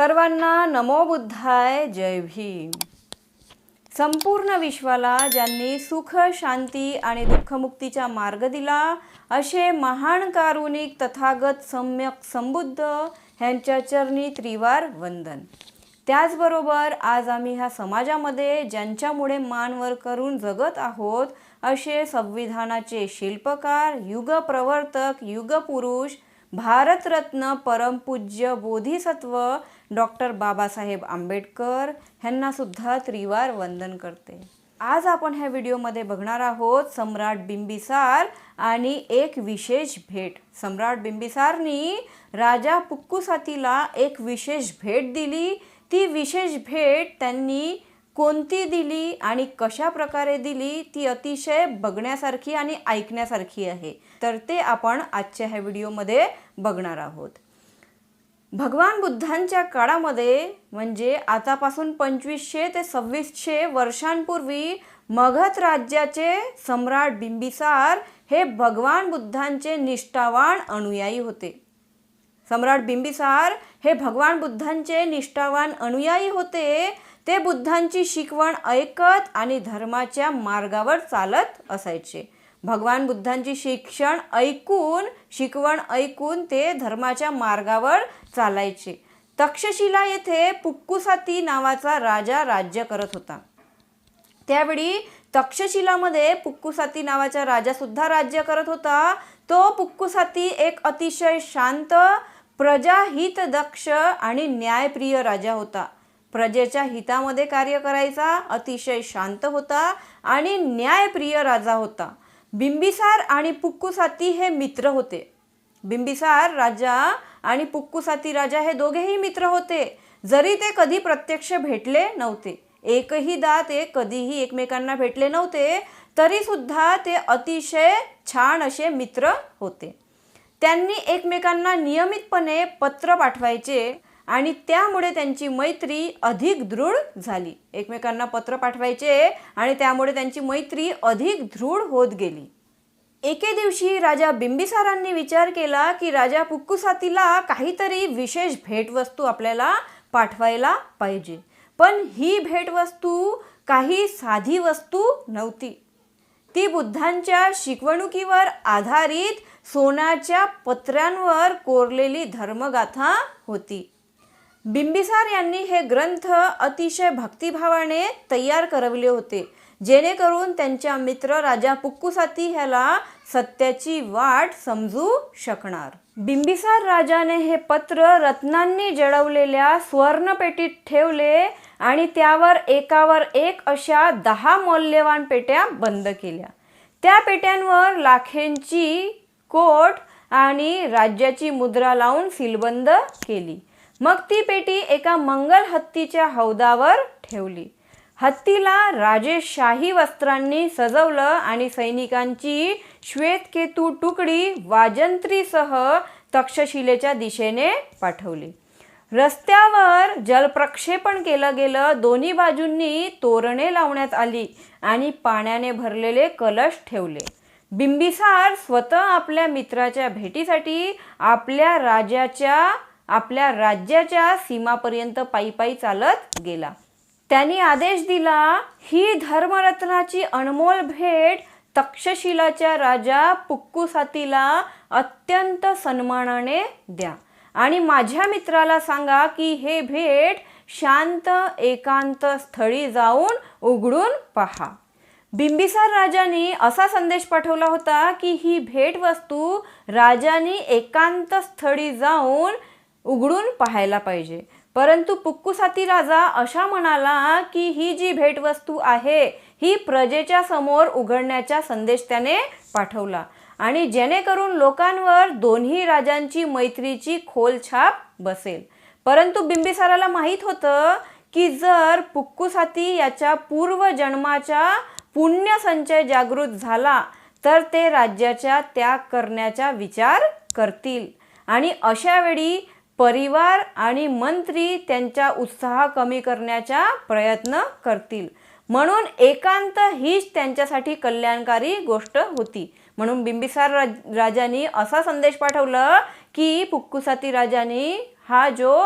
सर्वांना नमो बुद्धाय जय भीम. संपूर्ण विश्वाला ज्यांनी सुख शांती आणि दुःखमुक्तीचा मार्ग दिला असे महान कारुणिक तथागत सम्यक संबुद्ध ह्यांच्या चरणी त्रिवार वंदन. त्याचबरोबर आज आम्ही ह्या समाजामध्ये ज्यांच्यामुळे मानवर करून जगत आहोत असे संविधानाचे शिल्पकार युगप्रवर्तक युगपुरुष भारतरत्न परमपूज्य बोधिसत्व डॉक्टर बाबासाहेब आंबेडकर ह्यांनासुद्धा त्रिवार वंदन करते. आज आपण ह्या व्हिडिओमध्ये बघणार आहोत सम्राट बिंबिसार आणि एक विशेष भेट. सम्राट बिंबिसारनी राजा पुक्कुसातीला एक विशेष भेट दिली. ती विशेष भेट त्यांनी कोणती दिली आणि कशा प्रकारे दिली ती अतिशय बघण्यासारखी आणि ऐकण्यासारखी आहे. तर ते आपण आजच्या ह्या व्हिडिओमध्ये बघणार आहोत. भगवान बुद्धांच्या काळामध्ये म्हणजे आतापासून पंचवीसशे ते सव्वीसशे वर्षांपूर्वी मगध राज्याचे सम्राट बिंबिसार हे भगवान बुद्धांचे निष्ठावान अनुयायी होते. सम्राट बिंबिसार हे भगवान बुद्धांचे निष्ठावान अनुयायी होते. ते बुद्धांची शिकवण ऐकत आणि धर्माच्या मार्गावर चालत असायचे. भगवान बुद्धांची शिक्षण ऐकून शिकवण ऐकून ते धर्माच्या मार्गावर चालायचे. तक्षशिला येथे पुक्कुसाती नावाचा राजा राज्य करत होता. त्यावेळी तक्षशिलामध्ये पुक्कुसाती नावाचा राजासुद्धा राज्य करत होता. तो पुक्कुसाती एक अतिशय शांत प्रजाहित दक्ष आणि न्यायप्रिय राजा होता. प्रजेच्या हितामध्ये कार्य करायचा अतिशय शांत होता आणि न्यायप्रिय राजा होता. बिंबिसार आणि पुक्कुसाती हे मित्र होते. बिंबिसार राजा आणि पुक्कुसाती राजा हे दोघेही मित्र होते. जरी ते कधी प्रत्यक्ष भेटले नव्हते एकही दा ते कधीही एकमेकांना भेटले नव्हते तरीसुद्धा ते अतिशय छान असे मित्र होते. त्यांनी एकमेकांना नियमितपणे पत्र पाठवायचे. आणि त्यामुळे त्यांची मैत्री अधिक दृढ झाली. एकमेकांना पत्र पाठवायचे आणि त्यामुळे त्यांची मैत्री अधिक दृढ होत गेली. एके दिवशी राजा बिंबिसारांनी विचार केला की राजा पुक्कुसातीला काहीतरी विशेष भेटवस्तू आपल्याला पाठवायला पाहिजे. पण ही भेटवस्तू काही साधी वस्तू नव्हती. ती बुद्धांच्या शिकवणुकीवर आधारित सोन्याच्या पत्र्यांवर कोरलेली धर्मगाथा होती. बिंबिसार यांनी हे ग्रंथ अतिशय भक्तिभावाने तयार करवले होते जेणेकरून त्यांच्या मित्र राजा पुक्कुसाती ह्याला सत्याची वाट समजू शकणार. बिंबिसार राजाने हे पत्र रत्नांनी जळवलेल्या सुवर्णपेटीत ठेवले आणि त्यावर एकावर एक अशा दहा मौल्यवान पेट्या बंद केल्या. त्या पेट्यांवर लाखेंची कोट आणि राज्याची मुद्रा लावून सीलबंद केली. मग ती पेटी एका मंगल हत्तीच्या हौदावर ठेवली. हत्तीला राजेशाही वस्त्रांनी सजवलं आणि सैनिकांची श्वेतकेतू तुकडी वाजंत्रीसह तक्षशिलेच्या दिशेने पाठवली. रस्त्यावर जलप्रक्षेपण केलं गेलं. दोन्ही बाजूंनी तोरणे लावण्यात आली आणि पाण्याने भरलेले कलश ठेवले. बिंबिसार स्वतः आपल्या मित्राच्या भेटीसाठी आपल्या राजाच्या आपल्या राज्याच्या सीमापर्यंत पायी पायी चालत गेला. त्यांनी आदेश दिला ही धर्मरत्नाची अनमोल भेट तक्षशिलाच्या राजा पुक्कुसातीला अत्यंत सन्मानाने द्या. आणि माझ्या मित्राला सांगा की हे भेट शांत एकांत स्थळी जाऊन उघडून पहा. बिंबिसार राजांनी असा संदेश पाठवला होता की ही भेटवस्तू राजाने एकांत स्थळी जाऊन उघडून पाहायला पाहिजे. परंतु पुक्कुसाती राजा अशा म्हणाला की ही जी भेटवस्तू आहे ही प्रजेच्या समोर उघडण्याचा संदेश त्याने पाठवला. आणि जेणेकरून लोकांवर दोन्ही राजांची मैत्रीची खोल छाप बसेल. परंतु बिंबिसाराला माहीत होतं की जर पुक्कुसाती याच्या पूर्वजन्माचा पुण्य संचय जागृत झाला तर ते राज्याच्या त्याग करण्याचा विचार करतील. आणि अशावेळी परिवार आणि मंत्री त्यांचा उत्साह कमी करण्याचा प्रयत्न करतील. म्हणून एकांत हीच त्यांच्यासाठी कल्याणकारी गोष्ट होती. म्हणून बिंबिसार राज राजांनी असा संदेश पाठवला की पुक्कुसाती राजांनी हा जो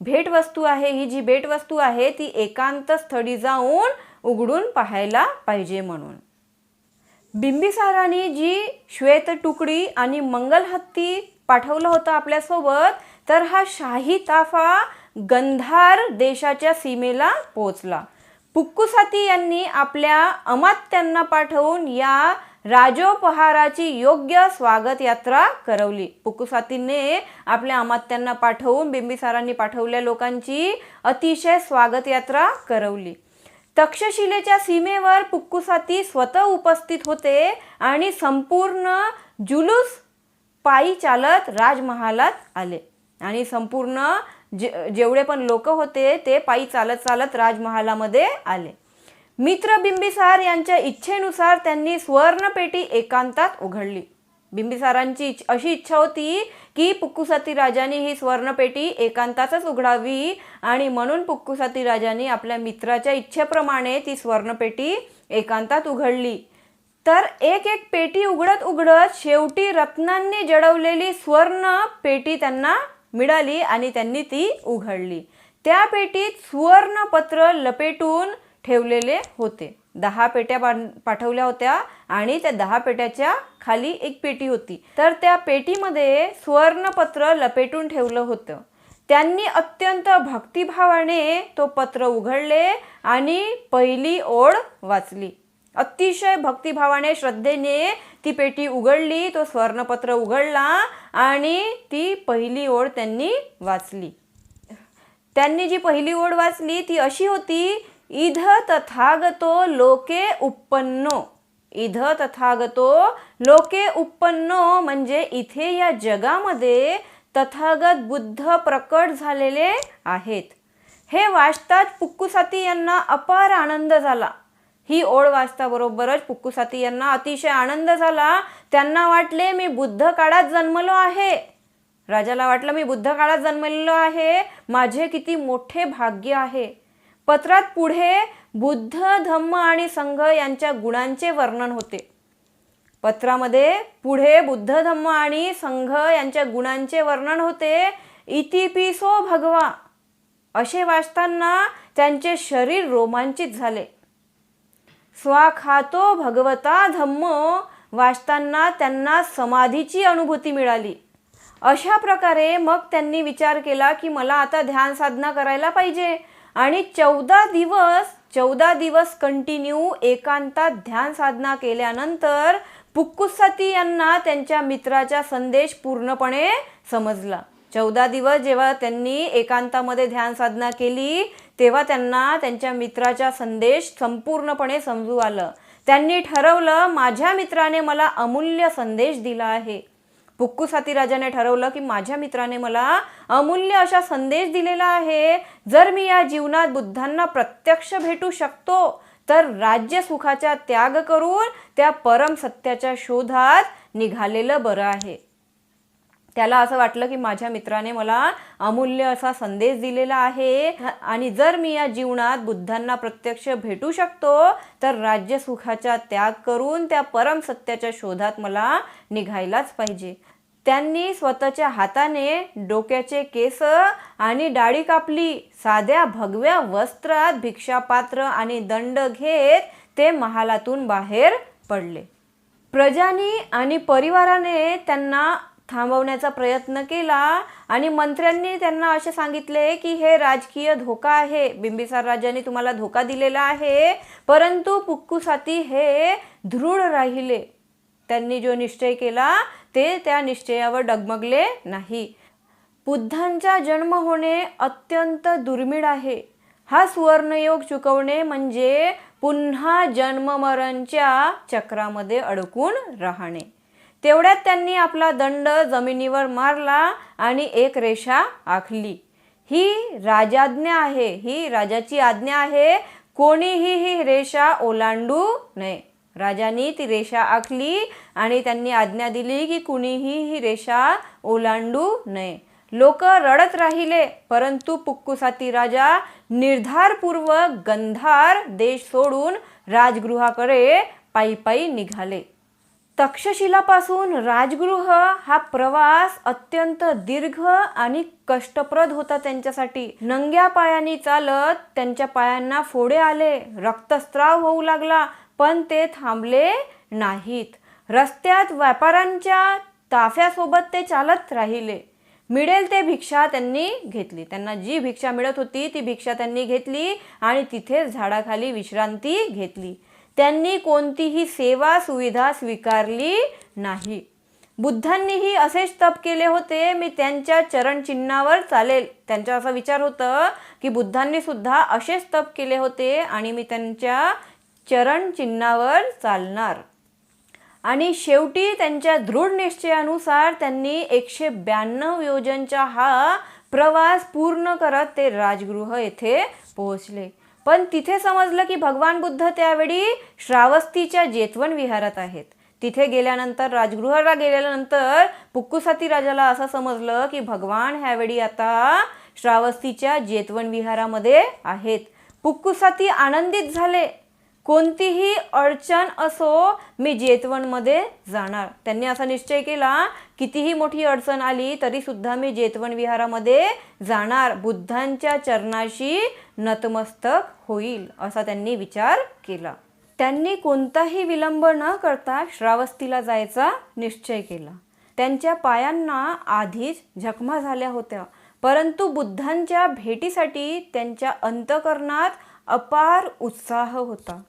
भेटवस्तू आहे ही जी भेटवस्तू आहे ती एकांत स्थळी जाऊन उघडून पाहायला पाहिजे म्हणून. बिंबिसाराने जी श्वेत तुकडी आणि मंगल हत्ती पाठवलं होतं आपल्यासोबत तर हा शाही ताफा गंधार देशाच्या सीमेला पोचला पुक्कुसाती यांनी आपल्या अमात्यांना पाठवून या राजोपहाराची योग्य स्वागत यात्रा करवली. पुक्कुसातीने आपल्या अमात्यांना पाठवून बिंबिसारांनी पाठवल्या लोकांची अतिशय स्वागत यात्रा करवली. तक्षशिलेच्या सीमेवर पुक्कुसाती स्वतः उपस्थित होते आणि संपूर्ण जुलूस पायी चालत राजमहालात आले. आणि संपूर्ण जे जेवढे पण लोक होते ते पायी चालत चालत राजमहालामध्ये आले. मित्र बिंबिसार यांच्या इच्छेनुसार त्यांनी सुवर्णपेटी एकांतात उघडली. बिंबिसारांची अशी इच्छा होती की पुक्कुसाती राजाने ही सुवर्णपेटी एकांतातच उघडावी आणि म्हणून पुक्कुसाती राजाने आपल्या मित्राच्या इच्छेप्रमाणे ती सुवर्णपेटी एकांतात उघडली. तर एक एक पेटी उघडत उघडत शेवटी रत्नांनी जडवलेली स्वर्ण पेटी त्यांना मिळाली आणि त्यांनी ती उघडली. त्या पेटीत सुवर्णपत्र लपेटून ठेवलेले होते. दहा पेट्या पाठवल्या होत्या आणि त्या दहा पेट्याच्या खाली एक पेटी होती. तर त्या पेटीमध्ये सुवर्णपत्र लपेटून ठेवलं होतं. त्यांनी अत्यंत भक्तिभावाने तो पत्र उघडले आणि पहिली ओढ वाचली. अतिशय भक्तिभावाने श्रद्धेने ती पेटी उघडली तो स्वर्णपत्र उघडला आणि ती पहिली ओढ त्यांनी वाचली. त्यांनी जी पहिली ओढ वाचली ती अशी होती इध तथागतो लोके उत्पन्नो इध तथागतो लोके उत्पन्नो म्हणजे इथे या जगामध्ये तथागत बुद्ध प्रकट झालेले आहेत. हे वाचताच पुक्कुसाती यांना अपार आनंद झाला. ही ओढ वाचताबरोबरच पुक्कुसाती यांना अतिशय आनंद झाला. त्यांना वाटले मी बुद्ध काळात जन्मलो आहे. राजाला वाटलं मी बुद्ध काळात जन्मलेलो आहे. माझे किती मोठे भाग्य आहे. पत्रात पुढे बुद्ध धम्म आणि संघ यांच्या गुणांचे वर्णन होते. पत्रामध्ये पुढे बुद्ध धम्म आणि संघ यांच्या गुणांचे वर्णन होते. इतिपिसो भगवा. असे वाचताना त्यांचे शरीर रोमांचित झाले. स्वाखातो भगवता धम्म. वाचताना त्यांना समाधीची अनुभूती मिळाली. अशा प्रकारे मग त्यांनी विचार केला की मला आता ध्यान साधना करायला पाहिजे. आणि चौदा दिवस चौदा दिवस कंटिन्यू एकांतात ध्यान साधना केल्यानंतर पुक्कुसाती यांना त्यांच्या मित्राचा संदेश पूर्णपणे समजला. चौदा दिवस जेव्हा त्यांनी एकांतामध्ये ध्यान साधना केली तेव्हा त्यांना त्यांच्या मित्राचा संदेश संपूर्णपणे समजू आलं. त्यांनी ठरवलं माझ्या मित्राने मला अमूल्य संदेश दिला आहे. पुक्कुसाती राजाने ठरवलं की माझ्या मित्राने मला अमूल्य असा संदेश दिलेला आहे. जर मी या जीवनात बुद्धांना प्रत्यक्ष भेटू शकतो तर राज्य सुखाचा त्याग करून त्या परम सत्याच्या शोधात निघालेलं बरं आहे. त्याला असं वाटलं की माझ्या मित्राने मला अमूल्य असा संदेश दिलेला आहे. आणि जर मी या जीवनात बुद्धांना प्रत्यक्ष भेटू शकतो तर राज्य सुखाचा त्याग करून त्या परम सत्याच्या शोधात मला निघायलाच पाहिजे. त्यांनी स्वतःच्या हाताने डोक्याचे केस आणि डाळी कापली. साध्या भगव्या वस्त्रात भिक्षापात्र आणि दंड घेत ते महालातून बाहेर पडले. प्रजानी आणि परिवाराने त्यांना थांबवण्याचा प्रयत्न केला आणि मंत्र्यांनी त्यांना असे सांगितले की हे राजकीय धोका आहे. बिंबिसार राजाने तुम्हाला धोका दिलेला आहे. परंतु पुक्कुसाती हे दृढ राहिले. त्यांनी जो निश्चय केला ते त्या निश्चयावर डगमगले नाही. बुद्धांचा जन्म होणे अत्यंत दुर्मिळ आहे. हा सुवर्णयोग चुकवणे म्हणजे पुन्हा जन्ममरणच्या चक्रामध्ये अडकून राहणे. तेवढ्यात त्यांनी आपला दंड जमिनीवर मारला आणि एक रेषा आखली. ही राजाज्ञा आहे. ही राजाची आज्ञा आहे. कोणीही ही रेषा ओलांडू नये. राजांनी ती रेषा आखली आणि त्यांनी आज्ञा दिली की कुणीही ही रेषा ओलांडू नये. लोक रडत राहिले परंतु पुक्कुसाती राजा निर्धारपूर्वक गंधार देश सोडून राजगृहाकडे पायी पायी निघाले. तक्षशिलापासून राजगृह हा प्रवास अत्यंत दीर्घ आणि कष्टप्रद होता त्यांच्यासाठी. नंग्या पायांनी चालत त्यांच्या पायांना फोडे आले. रक्तस्त्राव होऊ लागला पण ते थांबले नाहीत. रस्त्यात व्यापाऱ्यांच्या ताफ्यासोबत ते चालत राहिले. मिळेल ते भिक्षा त्यांनी घेतली. त्यांना जी भिक्षा मिळत होती ती भिक्षा त्यांनी घेतली आणि तिथेच झाडाखाली विश्रांती घेतली. त्यांनी कोणतीही सेवा सुविधा स्वीकारली नाही. बुद्धांनीही असेच तप केले होते मी त्यांच्या चरणचिन्हावर चालेल. त्यांचा असा विचार होतं की बुद्धांनी सुद्धा असेच तप केले होते आणि मी त्यांच्या चरणचिन्हावर चालणार. आणि शेवटी त्यांच्या दृढ निश्चयानुसार त्यांनी एकशे ब्याण्णव योजनचा हा प्रवास पूर्ण करत ते राजगृह येथे पोहोचले. पण तिथे समजलं की भगवान बुद्ध त्यावेळी श्रावस्तीच्या जेतवण विहारात आहेत. तिथे गेल्यानंतर राजगृहाला गेल्यानंतर पुक्कुसाती राजाला असं समजलं की भगवान ह्यावेळी आता श्रावस्तीच्या जेतवण विहारामध्ये आहेत. पुक्कुसाती आनंदित झाले. कोणतीही अडचण असो मी जेतवणमध्ये जाणार. त्यांनी असा निश्चय केला कितीही मोठी अडचण आली तरीसुद्धा मी जेतवण विहारामध्ये जाणार. बुद्धांच्या चरणाशी नतमस्तक होईल असा त्यांनी विचार केला. त्यांनी कोणताही विलंब न करता श्रावस्तीला जायचा निश्चय केला. त्यांच्या पायांना आधीच जखमा झाल्या होत्या परंतु बुद्धांच्या भेटीसाठी त्यांच्या अंतकरणात अपार उत्साह होता.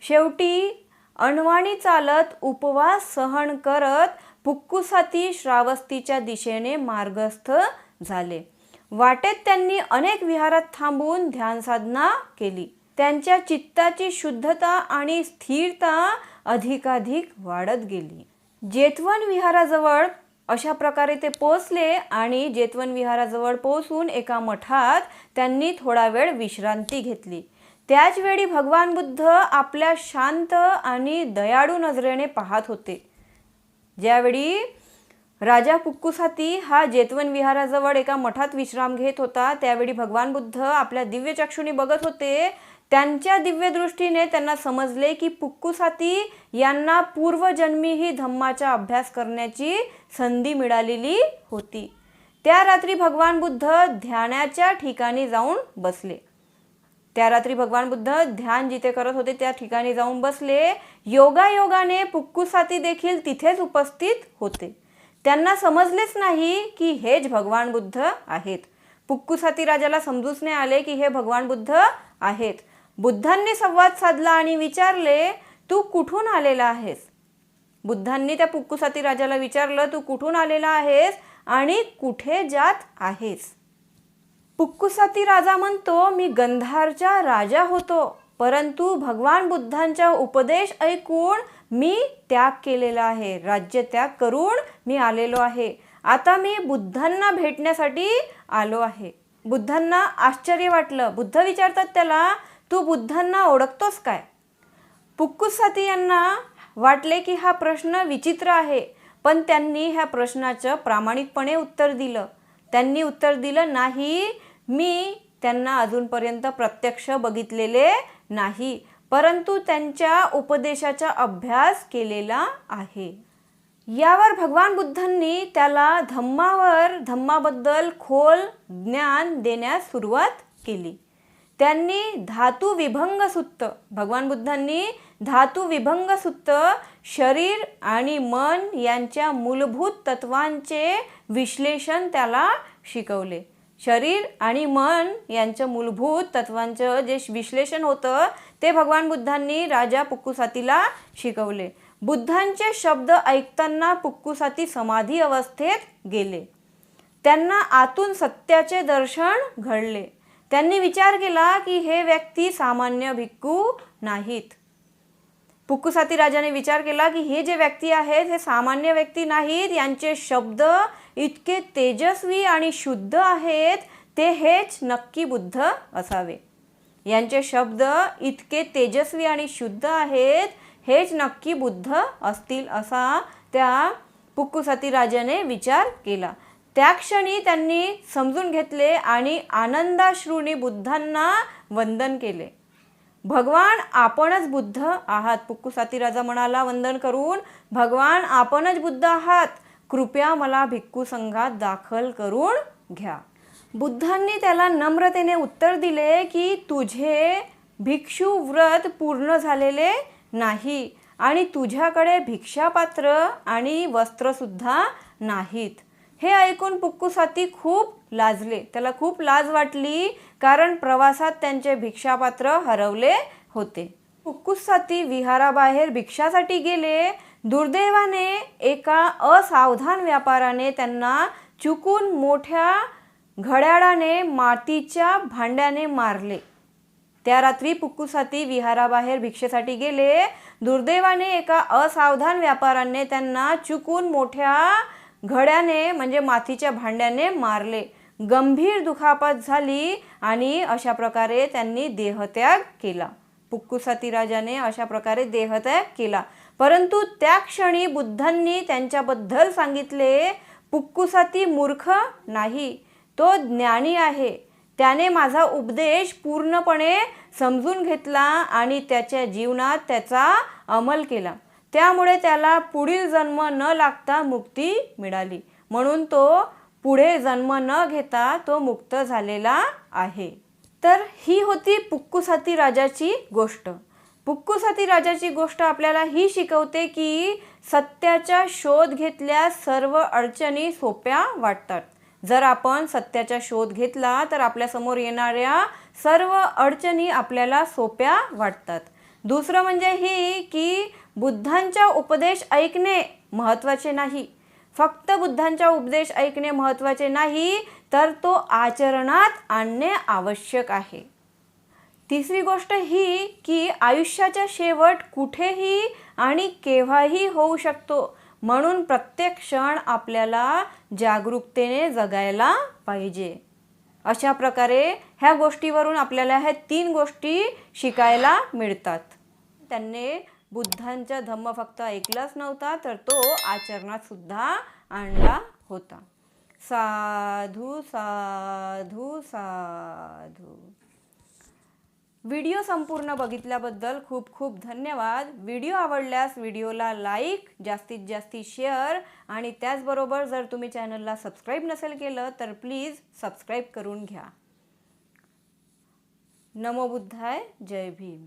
शेवटी अणवाणी चालत उपवास सहन करत पुक्कुसाती श्रावस्तीच्या दिशेने मार्गस्थ झाले. वाटेत त्यांनी अनेक विहारात थांबून ध्यानसाधना केली. त्यांच्या चित्ताची शुद्धता आणि स्थिरता अधिकाधिक वाढत गेली. जेतवन विहाराजवळ अशा प्रकारे ते पोचले आणि जेतवन विहाराजवळ पोहोचून एका मठात त्यांनी थोडा वेळ विश्रांती घेतली. त्याच वेळी भगवान बुद्ध आपल्या शांत आणि दयाळू नजरेने पाहत होते. ज्यावेळी राजा पुक्कुसाती हा जेतवन विहाराजवळ एका मठात विश्राम घेत होता. त्यावेळी भगवान बुद्ध आपल्या दिव्य चक्षुनी बघत होते. त्यांच्या दिव्य दृष्टीने त्यांना समजले की पुक्कुसाती यांना पूर्वजन्मीही धम्माचा अभ्यास करण्याची संधी मिळालेली होती. त्या रात्री भगवान बुद्ध ध्यानाच्या ठिकाणी जाऊन बसले. त्या रात्री भगवान बुद्ध ध्यान जिथे करत होते त्या ठिकाणी जाऊन बसले. योगायोगाने पुक्कुसाती देखील तिथेच उपस्थित होते. त्यांना समजलेच नाही की हेच भगवान बुद्ध आहेत. पुक्कुसाती राजाला समजूच नाही आले की हे भगवान बुद्ध आहेत. बुद्धांनी संवाद साधला आणि विचारले तू कुठून आलेला आहेस? बुद्धांनी त्या पुक्कुसाती राजाला विचारलं तू कुठून आलेला आहेस आणि कुठे जात आहेस? पुक्कुसाती राजा म्हणतो मी गंधारचा राजा होतो परंतु भगवान बुद्धांचा उपदेश ऐकून मी त्याग केलेला आहे राज्य त्याग करून मी आलेलो आहे. आता मी बुद्धांना भेटण्यासाठी आलो आहे. बुद्धांना आश्चर्य वाटलं. बुद्ध विचारतात त्याला तू बुद्धांना ओळखतोस काय? पुक्कुसाती यांना वाटले की हा प्रश्न विचित्र आहे पण त्यांनी ह्या प्रश्नाचं प्रामाणिकपणे उत्तर दिलं. त्यांनी उत्तर दिलं नाही मी त्यांना अजूनपर्यंत प्रत्यक्ष बघितलेले नाही. परंतु त्यांच्या उपदेशाचा अभ्यास केलेला आहे. यावर भगवान बुद्धांनी त्याला धम्मावर धम्माबद्दल खोल ज्ञान देण्यास सुरुवात केली. त्यांनी धातू विभंग सुत्त भगवान बुद्धांनी धातू विभंग सुत्त शरीर आणि मन यांच्या मूलभूत तत्वांचे विश्लेषण त्याला शिकवले. शरीर आणि मन यांचं मूलभूत तत्वांचं जे विश्लेषण होतं ते भगवान बुद्धांनी राजा पुक्कुसातीला शिकवले. बुद्धांचे शब्द ऐकताना पुक्कुसाती समाधी अवस्थेत गेले. त्यांना आतून सत्याचे दर्शन घडले. त्यांनी विचार केला की हे व्यक्ती सामान्य भिक्खू नाहीत. पुक्कुसाती राजाने विचार केला की हे जे व्यक्ती आहेत हे सामान्य व्यक्ती नाहीत यांचे शब्द इतके तेजस्वी आणि शुद्ध आहेत ते हेच नक्की बुद्ध असावे. यांचे शब्द इतके तेजस्वी आणि शुद्ध आहेत हेच नक्की बुद्ध असतील असा त्या पुक्कुसाती राजाने विचार केला. त्या क्षणी त्यांनी समजून घेतले आणि आनंदाश्रूनी बुद्धांना वंदन केले. भगवान आपणच बुद्ध आहात पुक्कुसाती राजा म्हणाला वंदन करून. भगवान आपणच बुद्ध आहात कृपया मला भिक्खू संघात दाखल करून घ्या. बुद्धांनी त्याला नम्रतेने उत्तर दिले की तुझे भिक्षू व्रत पूर्ण झालेले नाही आणि तुझ्याकडे भिक्षापात्र आणि वस्त्रसुद्धा नाहीत. हे ऐकून पुक्कुसाती खूप लाजले. त्याला खूप लाज वाटली कारण प्रवासात त्यांचे भिक्षापात्र हरवले होते. पुक्कुसाती विहाराबाहेर भिक्षासाठी गेले. दुर्दैवाने एका असावधान व्यापाराने त्यांना चुकून मोठ्या घड्याळाने मातीच्या भांड्याने मारले. त्या रात्री पुक्कुसाती विहाराबाहेर भिक्षेसाठी गेले. दुर्दैवाने एका असावधान व्यापाऱ्याने त्यांना चुकून मोठ्या घड्याने म्हणजे मातीच्या भांड्याने मारले. गंभीर दुखापत झाली आणि अशा प्रकारे त्यांनी देहत्याग केला. पुक्कुसाती राजाने अशा प्रकारे देहत्याग केला. परंतु त्या क्षणी बुद्धांनी त्यांच्याबद्दल सांगितले पुक्कुसाती मूर्ख नाही. तो ज्ञानी आहे. त्याने माझा उपदेश पूर्णपणे समजून घेतला आणि त्याच्या जीवनात त्याचा अंमल केला. त्यामुळे त्याला पुढील जन्म न लागता मुक्ती मिळाली. म्हणून तो पुढे जन्म न घेता तो मुक्त झालेला आहे. तर ही होती पुक्कुसाती राजाची गोष्ट. पुक्कुसाती राजाची गोष्ट आपल्याला ही शिकवते की सत्याचा शोध घेतल्यास सर्व अडचणी सोप्या वाटतात. जर आपण सत्याचा शोध घेतला तर आपल्यासमोर येणाऱ्या सर्व अडचणी आपल्याला सोप्या वाटतात. दुसरं म्हणजे ही की बुद्धांचा उपदेश ऐकणे महत्त्वाचे नाही. फक्त बुद्धांचा उपदेश ऐकणे महत्त्वाचे नाही तर तो आचरणात आणणे आवश्यक आहे. तिसरी गोष्ट ही की आयुष्याचा शेवट कुठेही आणि केव्हाही होऊ शकतो. म्हणून प्रत्येक क्षण आपल्याला जागरूकतेने जगायला पाहिजे. अशा प्रकारे ह्या गोष्टीवरून आपल्याला ह्या तीन गोष्टी शिकायला मिळतात. त्यांनी बुद्धांचा धम्म फक्त ऐकलाच नव्हता तर तो आचरणात सुद्धा आणला होता. साधू साधू साधू. व्हिडिओ संपूर्ण बघितल्याबद्दल खूप खूप धन्यवाद. व्हिडिओ आवडल्यास व्हिडिओला लाईक जास्तीत जास्ती शेअर आणि त्याचबरोबर जर तुम्ही चॅनलला सबस्क्राईब नसेल केलं तर प्लीज सबस्क्राईब करून घ्या. नमो बुद्धाय जय भीम.